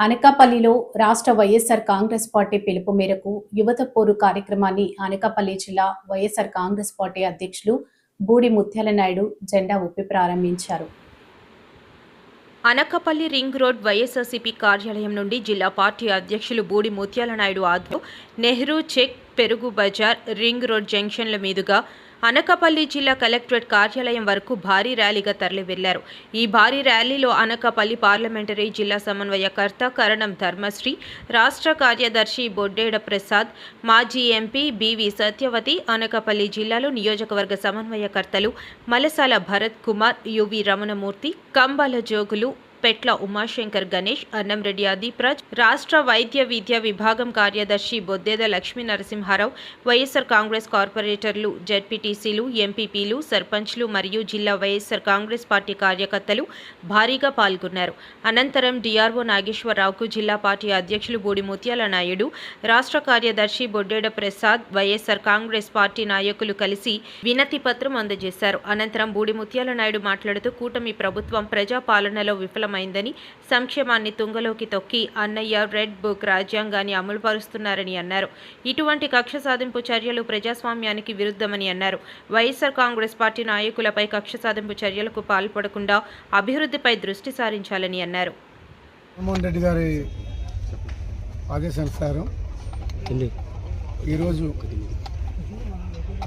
అనకాపల్లిలో రాష్ట్ర వైఎస్ఆర్ కాంగ్రెస్ పార్టీ పిలుపు మేరకు యువత పోరు కార్యక్రమాన్ని అనకాపల్లి జిల్లా వైఎస్ఆర్ కాంగ్రెస్ పార్టీ అధ్యక్షులు బూడి ముత్యాల నాయుడు జెండా ఊపి ప్రారంభించారు. అనకాపల్లి రింగ్ రోడ్ వైఎస్ఆర్సీపీ కార్యాలయం నుండి జిల్లా పార్టీ అధ్యక్షులు బూడి ముత్యాల నాయుడు ఆధ్వర్యంలో నెహ్రూ చెక్ పెరుగు బజార్ రింగ్ రోడ్ జంక్షన్ల మీదుగా అనకాపల్లి జిల్లా కలెక్టరేట్ కార్యాలయం వరకు భారీ ర్యాలీగా తరలి వెళ్ళారు ఈ భారీ ర్యాలీలో అనకాపల్లి పార్లమెంటరీ జిల్లా సమన్వయకర్త కరణం ధర్మశ్రీ రాష్ట్ర కార్యదర్శి బొడ్డేడ ప్రసాద్ మాజీ ఎంపీ బివి సత్యవతి అనకాపల్లి జిల్లాలో నియోజకవర్గ సమన్వయకర్తలు మలసాల భరత్ కుమార్ యువి రమణమూర్తి కంబాల జోగులు పెట్ల ఉమాశంకర్ గణేష్ అన్నంరెడ్డి అదీప్రాజ్ రాష్ట్ర వైద్య విద్యా విభాగం కార్యదర్శి బొద్దేద లక్ష్మీ నరసింహారావు వైఎస్ఆర్ కాంగ్రెస్ కార్పొరేటర్లు జెడ్పీటీసీలు ఎంపీపీలు సర్పంచ్లు మరియు జిల్లా వైఎస్సార్ కాంగ్రెస్ పార్టీ కార్యకర్తలు భారీగా పాల్గొన్నారు. అనంతరం డిఆర్ఓ నాగేశ్వరరావుకు జిల్లా పార్టీ అధ్యక్షులు బూడి ముత్యాల నాయుడు రాష్ట్ర కార్యదర్శి Boddeda Prasad YSR Congress party నాయకులు కలిసి వినతి పత్రం అందజేశారు. అనంతరం బూడి ముత్యాల నాయుడు మాట్లాడుతూ కూటమి ప్రభుత్వం ప్రజాపాలనలో విఫలమైందని సంక్షేమాన్ని తుంగలోకి తొక్కి అన్నయ్య రెడ్ బుక్ రాజ్యాంగాన్ని అమలుపరుస్తున్నారని అన్నారు. ఇటువంటి కక్ష సాధింపు చర్యలు ప్రజాస్వామ్యానికి విరుద్ధమని అన్నారు. వైఎస్ఆర్ కాంగ్రెస్ పార్టీ నాయకులపై కక్ష సాధింపు చర్యలకు పాల్పడకుండా అభివృద్ధిపై దృష్టి సారించాలని అన్నారు. జగన్మోహన్ రెడ్డి గారి ఆదేశానుసారం ఈరోజు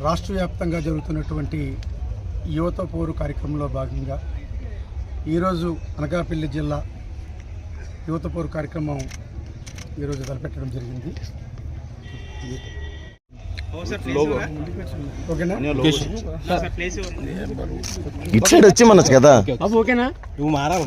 రాష్ట్ర వ్యాప్తంగా జరుగుతున్నటువంటి యువత పోరు కార్యక్రమంలో భాగంగా ఈరోజు అనకాపల్లి జిల్లా యువత పోరు కార్యక్రమం ఈరోజు తలపెట్టడం జరిగింది. ఓకేనా? ఇటు సైడ్ వచ్చి మనచ్చు కదా? నువ్వు మారాలి